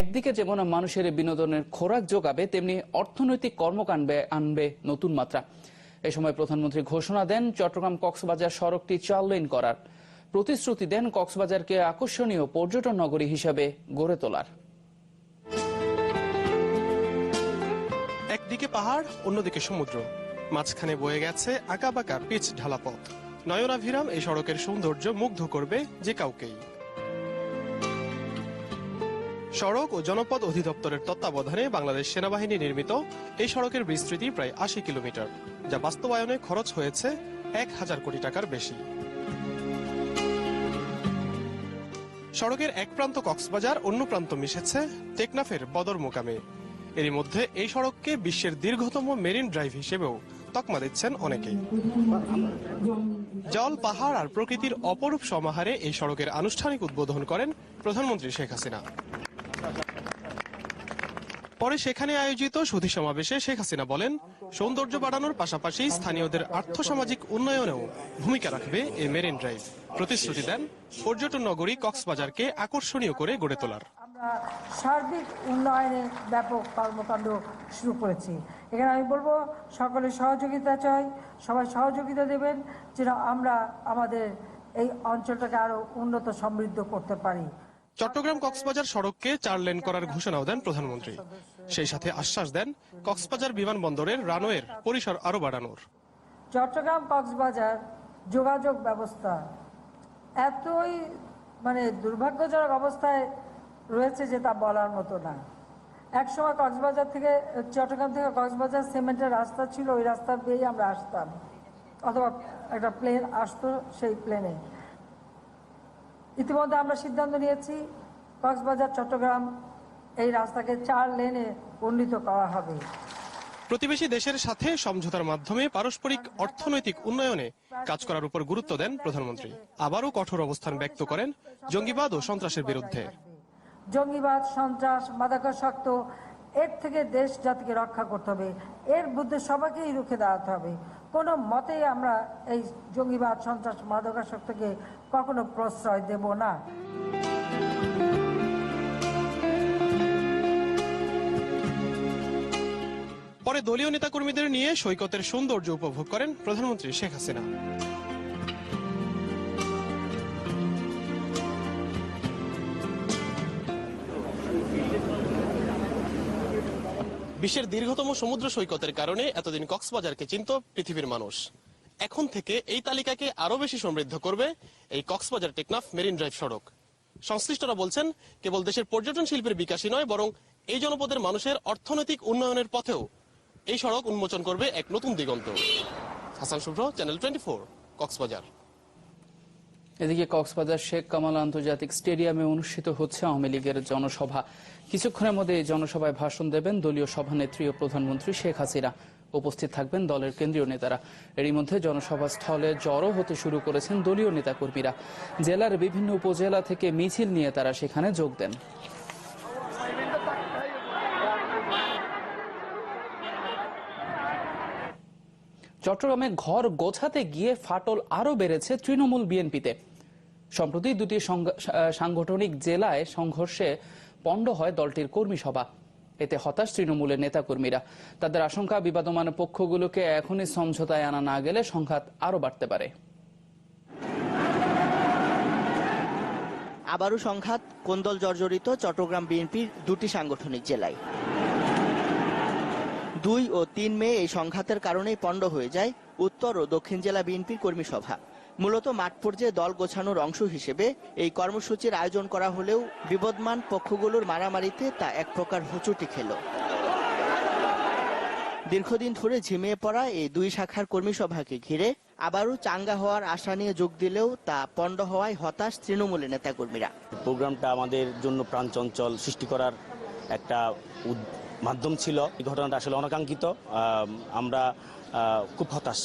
একদিকে যেমন মানুষের বিনোদনের খোরাক যোগাবে, তেমনি অর্থনৈতিক কর্মকাণ্ডে আনবে নতুন মাত্রা। এ সময় প্রধানমন্ত্রী ঘোষণা দেন, চট্টগ্রাম কক্সবাজার সড়কটি চার লেন করার। প্রতিশ্রুতি দেন কক্সবাজারকে আকর্ষণীয় পর্যটন নগরী হিসাবে গড়ে তোলার। একদিকে পাহাড়, অন্যদিকে সমুদ্র। মাঝখানে বয়ে গেছে আঁকা বাঁকা পিচ ঢালা পথ নয়নাভিরাম এই সড়কের সৌন্দর্য মুগ্ধ করবে যে কাউকেই। সড়ক ও জনপদ অধিদপ্তরের তত্ত্বাবধানে বাংলাদেশ সেনাবাহিনী নির্মিত এই সড়কের বিস্তৃতি প্রায় আশি কিলোমিটার, যা বাস্তবায়নে খরচ হয়েছে এক হাজার কোটি টাকার বেশি। সড়কের এক প্রান্ত কক্সবাজার, অন্য প্রান্ত মিশেছে টেকনাফের বদর মোকামে। এরই মধ্যে এই সড়ককে বিশ্বের দীর্ঘতম মেরিন ড্রাইভ হিসেবেও তকমা দিচ্ছেন অনেকেই। জল, পাহাড় আর প্রকৃতির অপরূপ সমাহারে এই সড়কের আনুষ্ঠানিক উদ্বোধন করেন প্রধানমন্ত্রী শেখ হাসিনা। পরে সেখানে আয়োজিত সুধী সমাবেশে শেখ হাসিনা বলেন, সৌন্দর্য বাড়ানোর পাশাপাশি স্থানীয়দের আর্থসামাজিক উন্নয়নেও ভূমিকা রাখবে এই মেরিন ড্রাইভ। প্রতিশ্রুতি দেন, পর্যটন নগরী কক্সবাজারকে আকর্ষণীয় করে গড়ে তোলার। সার্বিক উন্নয়নের ব্যাপক কর্মকাণ্ড শুরু করেছি। এখানে আমি বলব, সকলের সহযোগিতা চাই, সবাই সহযোগিতা দেবেন, যেন আমরা আমাদের এই অঞ্চলটাকে আরও উন্নত সমৃদ্ধ করতে পারি। চট্টগ্রাম কক্সবাজার সড়ককে চার লেন করার ঘোষণাও দেন প্রধানমন্ত্রী। সেই সাথে আশ্বাস দেন কক্সবাজার বিমানবন্দরের রানওয়ের পরিসর আরও বাড়ানোর। চট্টগ্রাম কক্সবাজার যোগাযোগ ব্যবস্থা এতই মানে দুর্ভাগ্যজনক অবস্থায় রয়েছে যে তা বলার মতো না। একসময় কক্সবাজার থেকে, চট্টগ্রাম থেকে কক্সবাজার সিমেন্টের রাস্তা ছিল, ওই রাস্তা দিয়েই আমরা আসতাম। অথবা একটা প্লেন আসতো সেই প্লেনে। ইতিমধ্যে আমরা সিদ্ধান্ত নিয়েছি কক্সবাজার চট্টগ্রাম এই রাস্তাকে চার লেনে উন্নীত করা হবে। প্রতিবেশী দেশের সাথে সমঝোতার মাধ্যমে পারস্পরিক অর্থনৈতিক উন্নয়নে কাজ করার উপর গুরুত্ব দেন প্রধানমন্ত্রী। আবারও কঠোর অবস্থান ব্যক্ত করেন জঙ্গিবাদ ও সন্ত্রাসের বিরুদ্ধে। জঙ্গিবাদ সন্ত্রাস মাদকাসক্ত এর থেকে দেশ জাতিকে রক্ষা করতে হবে। এর বিরুদ্ধে সবাইকেই রুখে দাঁড়াতে হবে। কোনো মতেই আমরা এই জঙ্গিবাদ, সন্ত্রাস মাদকাসক্তকে কখনো প্রশ্রয় দেব না? পরে দলীয় নেতাকর্মীদের নিয়ে সৈকতের সৌন্দর্য উপভোগ করেন প্রধানমন্ত্রী শেখ হাসিনা। বিশ্বের দীর্ঘতম সমুদ্র সৈকতের কারণে এতদিন কক্সবাজারকে চিনত পৃথিবীর মানুষ। এখন থেকে এই তালিকাকে আরও বেশি সমৃদ্ধ করবে এই কক্সবাজার টেকনাফ মেরিন ড্রাইভ সড়ক। সংশ্লিষ্টরা বলছেন, কেবল দেশের পর্যটন শিল্পের বিকাশই নয়, বরং এই জনপদের মানুষের অর্থনৈতিক উন্নয়নের পথেও এই সড়ক উন্মোচন করবে এক নতুন দিগন্ত। Hasan Shuvro, channel twenty four, Cox's Bazar. এদিকে কক্সবাজার শেখ কামাল আন্তর্জাতিক স্টেডিয়ামে অনুষ্ঠিত হচ্ছে আওয়ামী লীগের জনসভা। কিছুক্ষণের মধ্যে এই জনসভায় ভাষণ দেবেন দলীয় সভানেত্রী ও প্রধানমন্ত্রী শেখ হাসিনা। উপস্থিত থাকবেন দলের কেন্দ্রীয় নেতারা। এরই মধ্যে জনসভা স্থলে জড়ো হতে শুরু করেছেন দলীয় নেতাকর্মীরা। জেলার বিভিন্ন উপজেলা থেকে মিছিল নিয়ে তারা সেখানে যোগ দেন। চট্টগ্রামে ঘর গোছাতে গিয়ে ফাটল আরও বেড়েছে তৃণমূল বিএনপিতে। সম্প্রতি দুটি সাংগঠনিক জেলায় সংঘর্ষে পণ্ড হয় দলটির কর্মী সভা। এতে হতাশ তৃণমূলের নেতাকর্মীরা। তাদের আশঙ্কা, বিবাদমান পক্ষগুলোকে এখনই সমঝোতায় আনা না গেলে সংঘাত আরও বাড়তে পারে। আবারও সংঘাত কোন্দল জর্জরিত? চট্টগ্রাম বিএনপির দুটি সাংগঠনিক জেলায়। দুই ও তিন মে এই সংঘাতের কারণেই পণ্ড হয়ে যায় উত্তর ও দক্ষিণ জেলা বিএনপির কর্মী সভা। মূলত মাঠ পর্যায়ে দল গোছানোর অংশ হিসেবে এই কর্মসূচির আয়োজন করা হলেও বিবদমান পক্ষগুলোর মারামারিতে তা এক প্রকার হুচুটি খেল। দীর্ঘদিন ধরে ঝিমিয়ে পড়া এই দুই শাখার কর্মী সভাকে ঘিরে আবারও চাঙ্গা হওয়ার আশা নিয়ে যোগ দিলেও তা পণ্ড হওয়ায় হতাশ তৃণমূলের নেতাকর্মীরা। প্রোগ্রামটা আমাদের জন্য প্রাণচঞ্চল সৃষ্টি করার একটা মাধ্যম ছিল। এই ঘটনাটা আসলে অনাকাঙ্ক্ষিত। আমরা খুব হতাশ।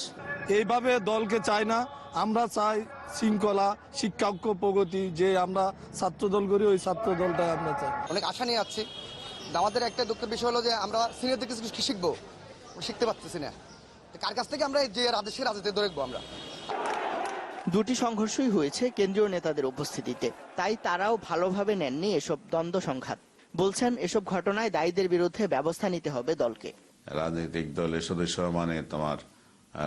এইভাবে দলকে চাই না। আমরা চাই শৃঙ্খলা শিক্ষাক্ষ প্রগতি যে আমরা ছাত্র দল করি ওই ছাত্র দলটাই আমরা চাই। অনেক আশা নিয়ে যাচ্ছি। আমাদের একটা দুঃখের বিষয় হলো যে আমরা সিনিয়রদের কিছু কিছু শিখব শিখতে পারতেছি না। কার কাছ থেকে আমরা এই যে রাজেশে রাজনীতি দেখব আমরা? দুটি সংঘর্ষই হয়েছে কেন্দ্রীয় নেতাদের উপস্থিতিতে। তাই তারাও ভালোভাবে নেননি এসব দ্বন্দ্ব সংঘাত। বলছেন এসব ঘটনায় দায়ীদের বিরুদ্ধে ব্যবস্থা নিতে হবে দলকে। রাজনৈতিক দলের সদস্য মানে তোমার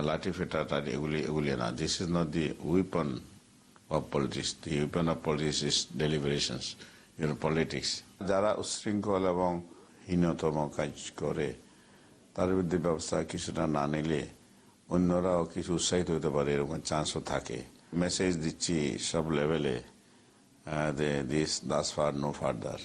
লাঠি ফেটা টাটি এগুলি এগুলি না। This is not the weapon of politics the weapon of politics is deliberations your politics যারা উচ্ছৃঙ্খল এবং হীনতম কাজ করে, তার বিরুদ্ধে ব্যবস্থা কিছুটা না নিলে অন্যরাও কিছু উৎসাহিত হতে পারে, এরকম চান্সও থাকে। মেসেজ দিচ্ছি সব লেভেলে this thus far no further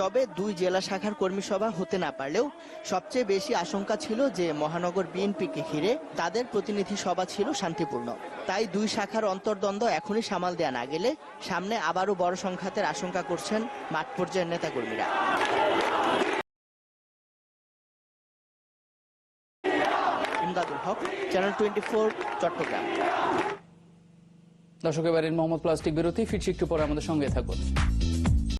তবে দুই জেলা শাখার কর্মী সভা হতে না পারলেও সবচেয়ে বেশি আশঙ্কা ছিল যে মহানগর বিএনপিকে ঘিরে তাদের প্রতিনিধি সভা ছিল শান্তিপূর্ণ। তাই দুই শাখার অন্তর্দ্বন্দ্ব এখনই সামাল দেয়া না গেলে সামনে আবারও বড় সংঘাতের আশঙ্কা করছেন মাঠ পর্যায়ের নেতাকর্মীরা। ইমদাদুল দর্শক, এবারের মোহাম্মদ প্লাস্টিক বিরতি, ফিরছি একটু পরে আমাদের সঙ্গে থাকুন।